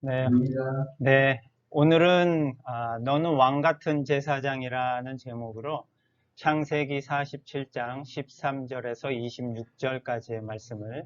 네. 네. 오늘은 아, 너는 왕 같은 제사장이라는 제목으로 창세기 47장 13절에서 26절까지의 말씀을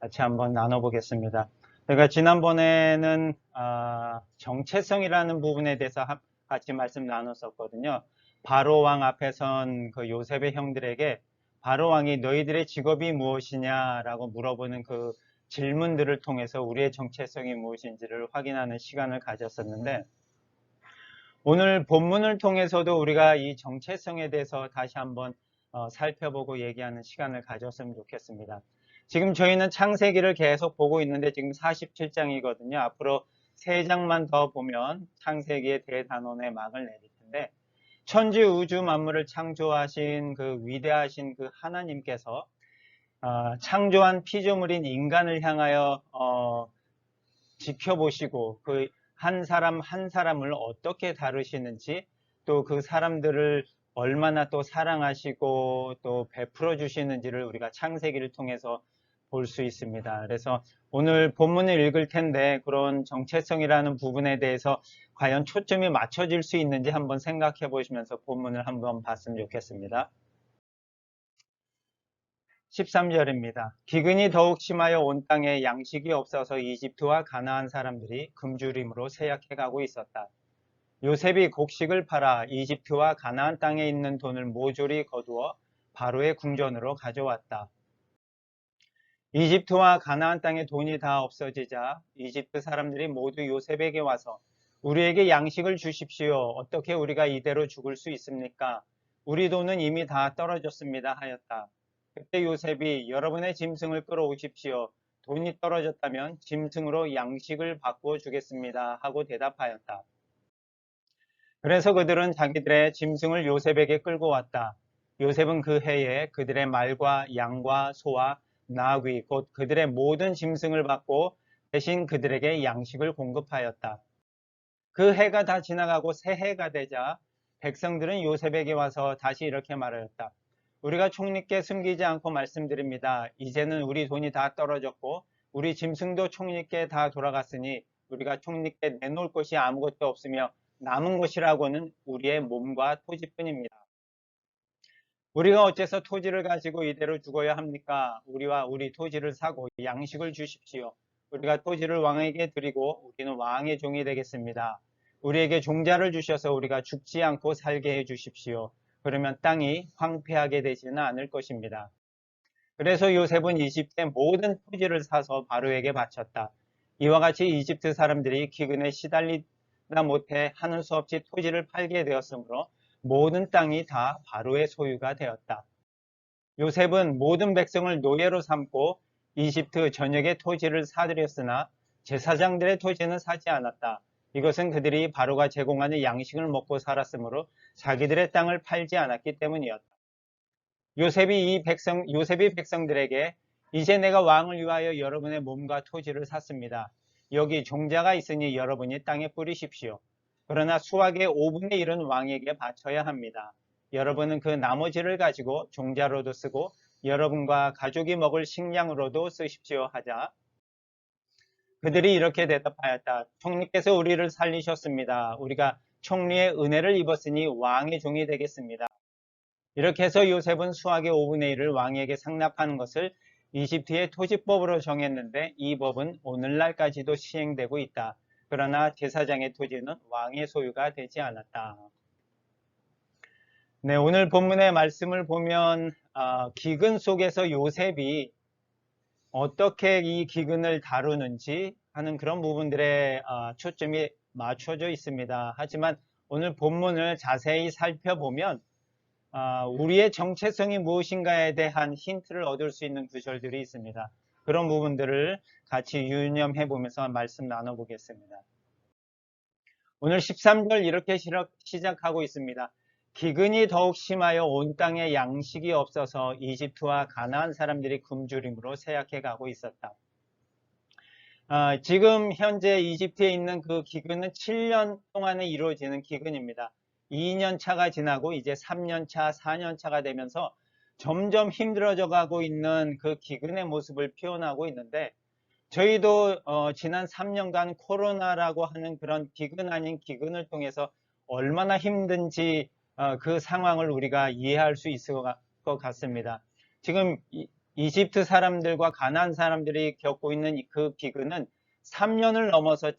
같이 한번 나눠보겠습니다. 제가 지난번에는 아, 정체성이라는 부분에 대해서 하- 같이 말씀 나눴었거든요. 바로 왕 앞에 선 그 요셉의 형들에게 바로 왕이 너희들의 직업이 무엇이냐라고 물어보는 그 질문들을 통해서 우리의 정체성이 무엇인지를 확인하는 시간을 가졌었는데 오늘 본문을 통해서도 우리가 이 정체성에 대해서 다시 한번 어, 살펴보고 얘기하는 시간을 가졌으면 좋겠습니다. 지금 저희는 창세기를 계속 보고 있는데 지금 47장이거든요. 앞으로 3장만 더 보면 창세기의 대단원의 막을 내릴 텐데 천지 우주 만물을 창조하신 그 위대하신 그 하나님께서 아, 창조한 피조물인 인간을 향하여 어, 지켜보시고 그 한 사람 한 사람을 어떻게 다루시는지 또 그 사람들을 얼마나 또 사랑하시고 또 베풀어 주시는지를 우리가 창세기를 통해서 볼 수 있습니다. 그래서 오늘 본문을 읽을 텐데 그런 정체성이라는 부분에 대해서 과연 초점이 맞춰질 수 있는지 한번 생각해 보시면서 본문을 한번 봤으면 좋겠습니다. 13절입니다. 기근이 더욱 심하여 온 땅에 양식이 없어서 이집트와 가나안 사람들이 굶주림으로 세약해 가고 있었다. 요셉이 곡식을 팔아 이집트와 가나안 땅에 있는 돈을 모조리 거두어 바로의 궁전으로 가져왔다. 이집트와 가나안 땅에 돈이 다 없어지자 이집트 사람들이 모두 요셉에게 와서 우리에게 양식을 주십시오. 어떻게 우리가 이대로 죽을 수 있습니까? 우리 돈은 이미 다 떨어졌습니다. 하였다. 그때 요셉이 여러분의 짐승을 끌어오십시오. 돈이 떨어졌다면 짐승으로 양식을 바꾸어 주겠습니다. 하고 대답하였다. 그래서 그들은 자기들의 짐승을 요셉에게 끌고 왔다. 요셉은 그 해에 그들의 말과 양과 소와 나귀 곧 그들의 모든 짐승을 받고 대신 그들에게 양식을 공급하였다. 그 해가 다 지나가고 새 해가 되자 백성들은 요셉에게 와서 다시 이렇게 말하였다. 우리가 총리께 숨기지 않고 말씀드립니다. 이제는 우리 돈이 다 떨어졌고 우리 짐승도 총리께 다 돌아갔으니 우리가 총리께 내놓을 것이 아무것도 없으며 남은 것이라고는 우리의 몸과 토지뿐입니다. 우리가 어째서 토지를 가지고 이대로 죽어야 합니까? 우리와 우리 토지를 사고 양식을 주십시오. 우리가 토지를 왕에게 드리고 우리는 왕의 종이 되겠습니다. 우리에게 종자를 주셔서 우리가 죽지 않고 살게 해 주십시오. 그러면 땅이 황폐하게 되지는 않을 것입니다. 그래서 요셉은 이집트의 모든 토지를 사서 바로에게 바쳤다. 이와 같이 이집트 사람들이 기근에 시달리다 못해 하는 수 없이 토지를 팔게 되었으므로 모든 땅이 다 바로의 소유가 되었다. 요셉은 모든 백성을 노예로 삼고 이집트 전역의 토지를 사들였으나 제사장들의 토지는 사지 않았다. 이것은 그들이 바로가 제공하는 양식을 먹고 살았으므로 자기들의 땅을 팔지 않았기 때문이었다. 요셉이 이 백성, 요셉이 백성들에게 이제 내가 왕을 위하여 여러분의 몸과 토지를 샀습니다. 여기 종자가 있으니 여러분이 땅에 뿌리십시오. 그러나 수확의 5분의 1은 왕에게 바쳐야 합니다. 여러분은 그 나머지를 가지고 종자로도 쓰고 여러분과 가족이 먹을 식량으로도 쓰십시오 하자 그들이 이렇게 대답하였다. 총리께서 우리를 살리셨습니다. 우리가 총리의 은혜를 입었으니 왕의 종이 되겠습니다. 이렇게 해서 요셉은 수학의 5분의 1을 왕에게 상납하는 것을 이집트의 토지법으로 정했는데 이 법은 오늘날까지도 시행되고 있다. 그러나 제사장의 토지는 왕의 소유가 되지 않았다. 네, 오늘 본문의 말씀을 보면 아, 기근 속에서 요셉이 어떻게 이 기근을 다루는지 하는 그런 부분들에 아, 초점이 맞춰져 있습니다. 하지만 오늘 본문을 자세히 살펴보면 아, 우리의 정체성이 무엇인가에 대한 힌트를 얻을 수 있는 구절들이 있습니다. 그런 부분들을 같이 유념해 보면서 말씀 나눠보겠습니다. 오늘 13절 이렇게 시작하고 있습니다. 기근이 더욱 심하여 온 땅에 양식이 없어서 이집트와 가나안 사람들이 굶주림으로 세약해 가고 있었다. 아, 지금 현재 이집트에 있는 그 기근은 7년 동안에 이루어지는 기근입니다. 2년 차가 지나고 이제 3년 차, 4년 차가 되면서 점점 힘들어져 가고 있는 그 기근의 모습을 표현하고 있는데 저희도 어, 지난 3년간 코로나라고 하는 그런 기근 아닌 기근을 통해서 얼마나 힘든지 어, 그 상황을 우리가 이해할 수 있을 것 같습니다. 지금 이- 이집트 사람들과 가나안 사람들이 겪고 있는 이그 기근은 3년을 넘어서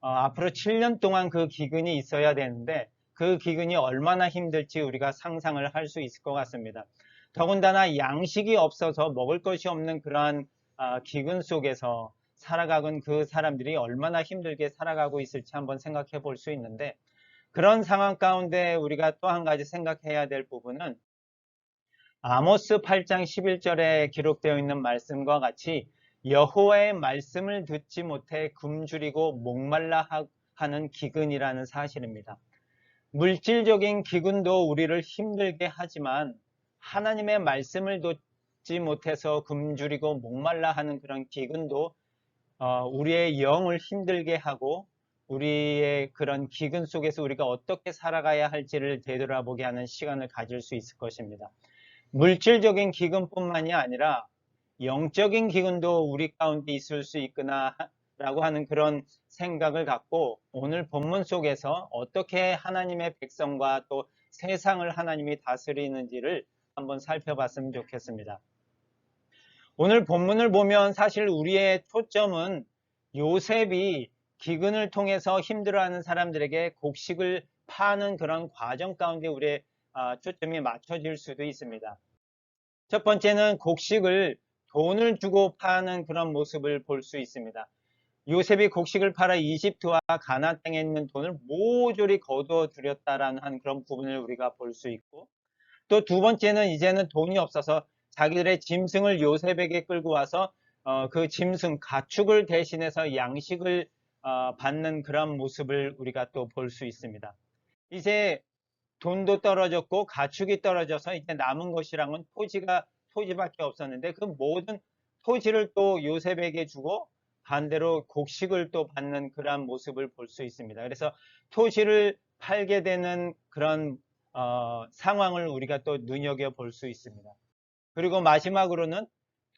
어, 앞으로 7년 동안 그 기근이 있어야 되는데 그 기근이 얼마나 힘들지 우리가 상상을 할 수 있을 것 같습니다. 더군다나 양식이 없어서 먹을 것이 없는 그러한 아, 기근 속에서 살아가는 그 사람들이 얼마나 힘들게 살아가고 있을지 한번 생각해 볼 수 있는데 그런 상황 가운데 우리가 또 한 가지 생각해야 될 부분은 아모스 8장 11절에 기록되어 있는 말씀과 같이 여호와의 말씀을 듣지 못해 굶주리고 목말라 하- 하는 기근이라는 사실입니다. 물질적인 기근도 우리를 힘들게 하지만 하나님의 말씀을 듣지 못해서 굶주리고 목말라 하는 그런 기근도 어, 우리의 영을 힘들게 하고 우리의 그런 기근 속에서 우리가 어떻게 살아가야 할지를 되돌아보게 하는 시간을 가질 수 있을 것입니다. 물질적인 기근뿐만이 아니라 영적인 기근도 우리 가운데 있을 수 있구나 라고 하는 그런 생각을 갖고 오늘 본문 속에서 어떻게 하나님의 백성과 또 세상을 하나님이 다스리는지를 한번 살펴봤으면 좋겠습니다. 오늘 본문을 보면 사실 우리의 초점은 요셉이 기근을 통해서 힘들어하는 사람들에게 곡식을 파는 그런 과정 가운데 우리의 아, 초점이 맞춰질 수도 있습니다. 첫 번째는 곡식을 돈을 주고 파는 그런 모습을 볼 수 있습니다. 요셉이 곡식을 팔아 이집트와 가나안 땅에 있는 돈을 모조리 거두어 들였다라는 한 그런 부분을 우리가 볼 수 있고 또 두 번째는 이제는 돈이 없어서 자기들의 짐승을 요셉에게 끌고 와서 어, 그 짐승 가축을 대신해서 양식을 어, 받는 그런 모습을 우리가 또 볼 수 있습니다. 이제 돈도 떨어졌고 가축이 떨어져서 이제 남은 것이란 건 토지가 토지밖에 없었는데 그 모든 토지를 또 요셉에게 주고 반대로 곡식을 또 받는 그러한 모습을 볼 수 있습니다. 그래서 토지를 팔게 되는 그런 어, 상황을 우리가 또 눈여겨 볼 수 있습니다. 그리고 마지막으로는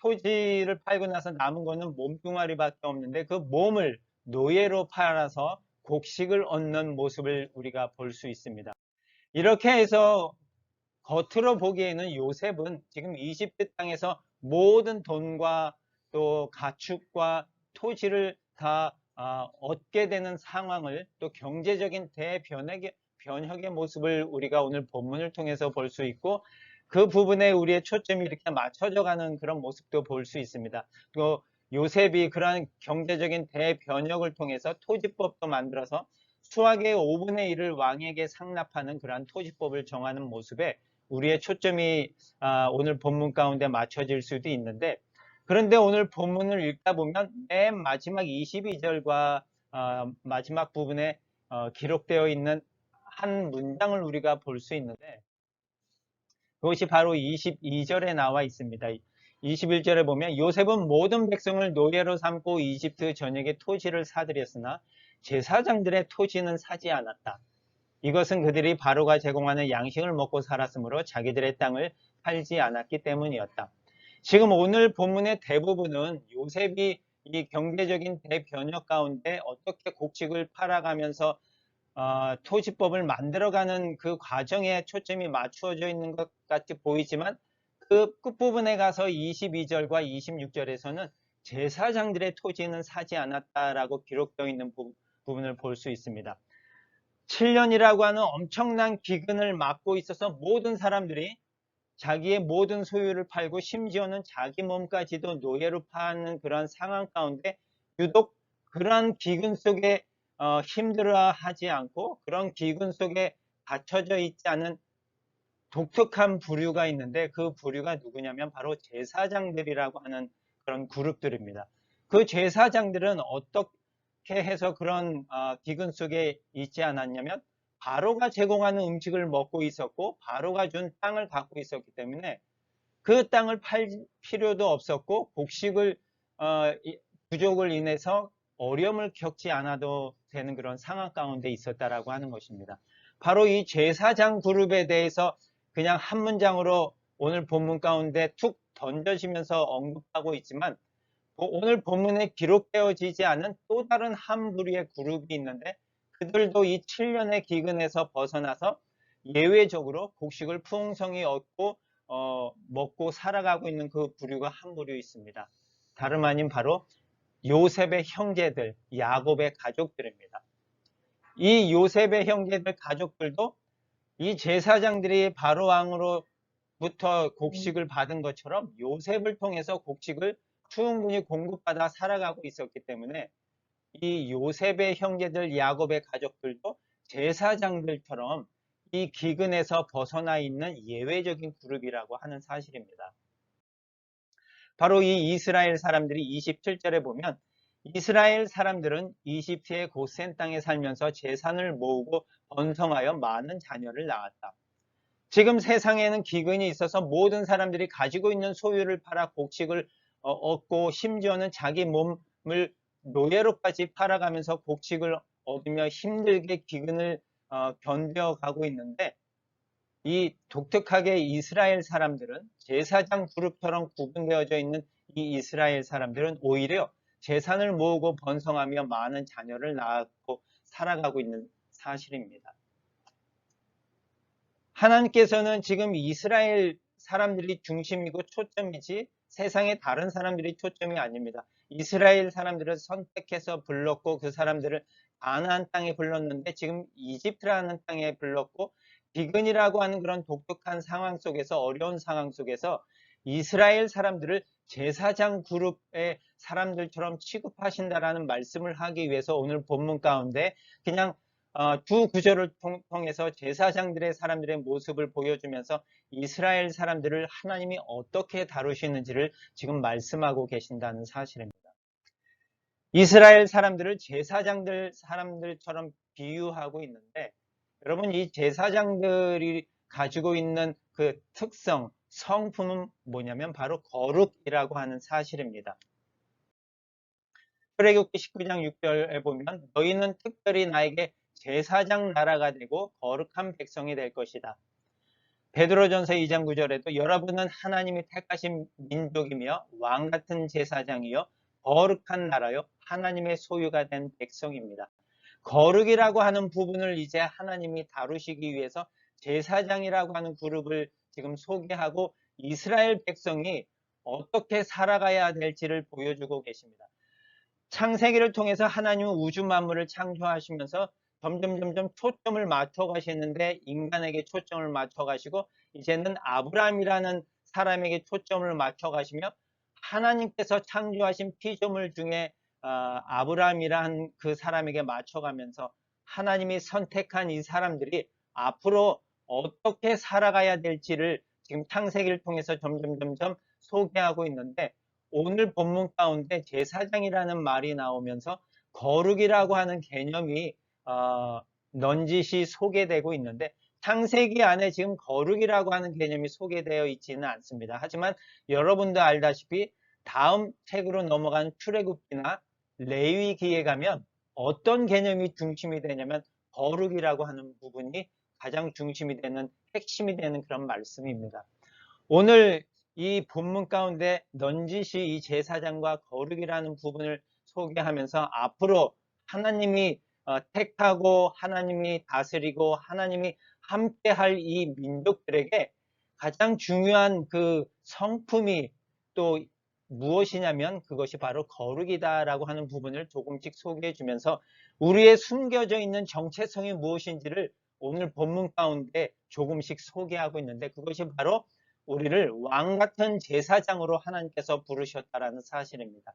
토지를 팔고 나서 남은 거는 몸뚱아리밖에 없는데 그 몸을 노예로 팔아서 곡식을 얻는 모습을 우리가 볼 수 있습니다. 이렇게 해서 겉으로 보기에는 요셉은 지금 이집트 땅에서 모든 돈과 또 가축과 토지를 다 아, 얻게 되는 상황을 또 경제적인 대변혁의 변혁의 모습을 우리가 오늘 본문을 통해서 볼 수 있고 그 부분에 우리의 초점이 이렇게 맞춰져 가는 그런 모습도 볼 수 있습니다. 또 요셉이 그러한 경제적인 대변혁을 통해서 토지법도 만들어서 수학의 5분의 1을 왕에게 상납하는 그러한 토지법을 정하는 모습에 우리의 초점이 아, 오늘 본문 가운데 맞춰질 수도 있는데 그런데 오늘 본문을 읽다 보면 맨 마지막 22절과 아, 마지막 부분에 어, 기록되어 있는 한 문장을 우리가 볼 수 있는데 그것이 바로 22절에 나와 있습니다. 21절에 보면 요셉은 모든 백성을 노예로 삼고 이집트 전역에 토지를 사들였으나 제사장들의 토지는 사지 않았다. 이것은 그들이 바로가 제공하는 양식을 먹고 살았으므로 자기들의 땅을 팔지 않았기 때문이었다. 지금 오늘 본문의 대부분은 요셉이 이 경제적인 대변혁 가운데 어떻게 곡식을 팔아가면서 어, 토지법을 만들어가는 그 과정에 초점이 맞추어져 있는 것 같이 보이지만 그 끝부분에 가서 22절과 26절에서는 제사장들의 토지는 사지 않았다라고 기록되어 있는 부, 부분을 볼 수 있습니다. 7년이라고 하는 엄청난 기근을 맞고 있어서 모든 사람들이 자기의 모든 소유를 팔고 심지어는 자기 몸까지도 노예로 파는 그런 상황 가운데 유독 그러한 기근 속에 어, 힘들어하지 않고 그런 기근 속에 갇혀져 있지 않은 독특한 부류가 있는데 그 부류가 누구냐면 바로 제사장들이라고 하는 그런 그룹들입니다. 그 제사장들은 어떻게 해서 그런 어, 기근 속에 있지 않았냐면 바로가 제공하는 음식을 먹고 있었고 바로가 준 땅을 갖고 있었기 때문에 그 땅을 팔 필요도 없었고 곡식을 어, 이- 부족을 인해서 어려움을 겪지 않아도 되는 그런 상황 가운데 있었다라고 하는 것입니다. 바로 이 제사장 그룹에 대해서 그냥 한 문장으로 오늘 본문 가운데 툭 던져지면서 언급하고 있지만 오늘 본문에 기록되어지지 않은 또 다른 한 부류의 그룹이 있는데 그들도 이 7년의 기근에서 벗어나서 예외적으로 곡식을 풍성히 얻고 어, 먹고 살아가고 있는 그 부류가 한 부류 있습니다. 다름 아닌 바로 요셉의 형제들, 야곱의 가족들입니다. 이 요셉의 형제들 가족들도 이 제사장들이 바로 왕으로부터 곡식을 받은 것처럼 요셉을 통해서 곡식을 충분히 공급받아 살아가고 있었기 때문에 이 요셉의 형제들 야곱의 가족들도 제사장들처럼 이 기근에서 벗어나 있는 예외적인 그룹이라고 하는 사실입니다. 바로 이 이스라엘 사람들이 27절에 보면 이스라엘 사람들은 이집트의 고센 땅에 살면서 재산을 모으고 번성하여 많은 자녀를 낳았다. 지금 세상에는 기근이 있어서 모든 사람들이 가지고 있는 소유를 팔아 곡식을 어, 얻고 심지어는 자기 몸을 노예로까지 팔아가면서 곡식을 얻으며 힘들게 기근을 어, 견뎌가고 있는데 이 독특하게 이스라엘 사람들은 제사장 그룹처럼 구분되어져 있는 이 이스라엘 사람들은 오히려 재산을 모으고 번성하며 많은 자녀를 낳고 살아가고 있는 사실입니다. 하나님께서는 지금 이스라엘 사람들이 중심이고 초점이지 세상의 다른 사람들이 초점이 아닙니다. 이스라엘 사람들을 선택해서 불렀고 그 사람들을 가나안 땅에 불렀는데 지금 이집트라는 땅에 불렀고 비근이라고 하는 그런 독특한 상황 속에서 어려운 상황 속에서 이스라엘 사람들을 제사장 그룹의 사람들처럼 취급하신다라는 말씀을 하기 위해서 오늘 본문 가운데 그냥 어, 두 구절을 통해서 제사장들의 사람들의 모습을 보여주면서 이스라엘 사람들을 하나님이 어떻게 다루시는지를 지금 말씀하고 계신다는 사실입니다. 이스라엘 사람들을 제사장들 사람들처럼 비유하고 있는데 여러분 이 제사장들이 가지고 있는 그 특성, 성품은 뭐냐면 바로 거룩이라고 하는 사실입니다. 출애굽기 19장 6절에 보면 너희는 특별히 나에게 제사장 나라가 되고 거룩한 백성이 될 것이다. 베드로전서 2장 9절에도 여러분은 하나님이 택하신 민족이며 왕 같은 제사장이요 거룩한 나라요 하나님의 소유가 된 백성입니다. 거룩이라고 하는 부분을 이제 하나님이 다루시기 위해서 제사장이라고 하는 그룹을 지금 소개하고 이스라엘 백성이 어떻게 살아가야 될지를 보여주고 계십니다. 창세기를 통해서 하나님은 우주 만물을 창조하시면서 점점 점점 초점을 맞춰 가시는데 인간에게 초점을 맞춰 가시고 이제는 아브라함이라는 사람에게 초점을 맞춰 가시며 하나님께서 창조하신 피조물 중에 어, 아브라함이란 그 사람에게 맞춰 가면서 하나님이 선택한 이 사람들이 앞으로 어떻게 살아가야 될지를 지금 창세기를 통해서 점점 점점 소개하고 있는데 오늘 본문 가운데 제사장이라는 말이 나오면서 거룩이라고 하는 개념이 어, 넌지시 소개되고 있는데 창세기 안에 지금 거룩이라고 하는 개념이 소개되어 있지는 않습니다. 하지만 여러분도 알다시피 다음 책으로 넘어간 출애굽기나 레위기에 가면 어떤 개념이 중심이 되냐면 거룩이라고 하는 부분이 가장 중심이 되는 핵심이 되는 그런 말씀입니다. 오늘 이 본문 가운데 넌지시 이 제사장과 거룩이라는 부분을 소개하면서 앞으로 하나님이 어, 택하고 하나님이 다스리고 하나님이 함께 할 이 민족들에게 가장 중요한 그 성품이 또 무엇이냐면 그것이 바로 거룩이다라고 하는 부분을 조금씩 소개해 주면서 우리의 숨겨져 있는 정체성이 무엇인지를 오늘 본문 가운데 조금씩 소개하고 있는데 그것이 바로 우리를 왕 같은 제사장으로 하나님께서 부르셨다라는 사실입니다.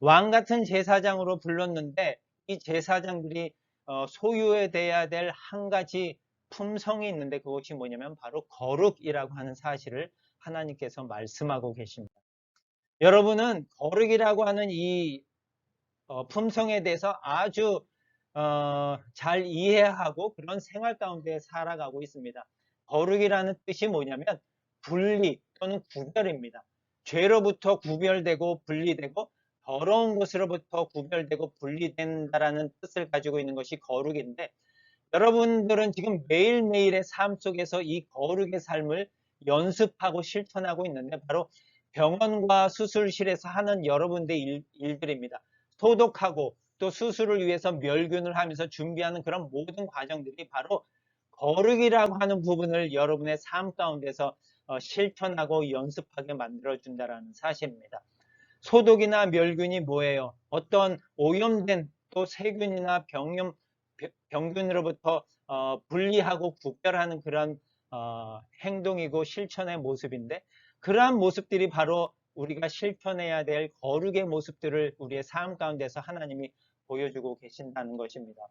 왕 같은 제사장으로 불렀는데 이 제사장들이 어, 소유해야 될 한 가지 품성이 있는데 그것이 뭐냐면 바로 거룩이라고 하는 사실을 하나님께서 말씀하고 계십니다. 여러분은 거룩이라고 하는 이 어, 품성에 대해서 아주 어, 잘 이해하고 그런 생활 가운데 살아가고 있습니다. 거룩이라는 뜻이 뭐냐면 분리 또는 구별입니다. 죄로부터 구별되고 분리되고 더러운 것으로부터 구별되고 분리된다라는 뜻을 가지고 있는 것이 거룩인데 여러분들은 지금 매일매일의 삶 속에서 이 거룩의 삶을 연습하고 실천하고 있는데 바로 병원과 수술실에서 하는 여러분들의 일, 일들입니다. 소독하고 또 수술을 위해서 멸균을 하면서 준비하는 그런 모든 과정들이 바로 거룩이라고 하는 부분을 여러분의 삶 가운데서 어, 실천하고 연습하게 만들어준다는 사실입니다. 소독이나 멸균이 뭐예요? 어떤 오염된 또 세균이나 병염, 병- 병균으로부터 어, 분리하고 구별하는 그런 어, 행동이고 실천의 모습인데 그러한 모습들이 바로 우리가 실천해야 될 거룩의 모습들을 우리의 삶 가운데서 하나님이 보여주고 계신다는 것입니다.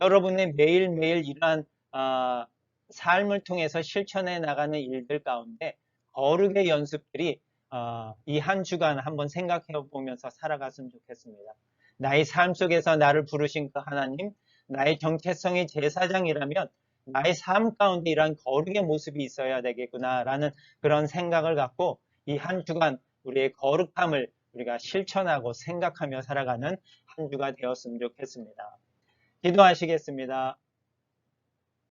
여러분의 매일매일 이러한 아, 삶을 통해서 실천해 나가는 일들 가운데 거룩의 연습들이 아, 이한 주간 한번 생각해 보면서 살아갔으면 좋겠습니다. 나의 삶 속에서 나를 부르신 그 하나님, 나의 정체성의 제사장이라면 나의 삶 가운데 이러한 거룩의 모습이 있어야 되겠구나라는 그런 생각을 갖고 이 한 주간 우리의 거룩함을 우리가 실천하고 생각하며 살아가는 한 주가 되었으면 좋겠습니다. 기도하시겠습니다.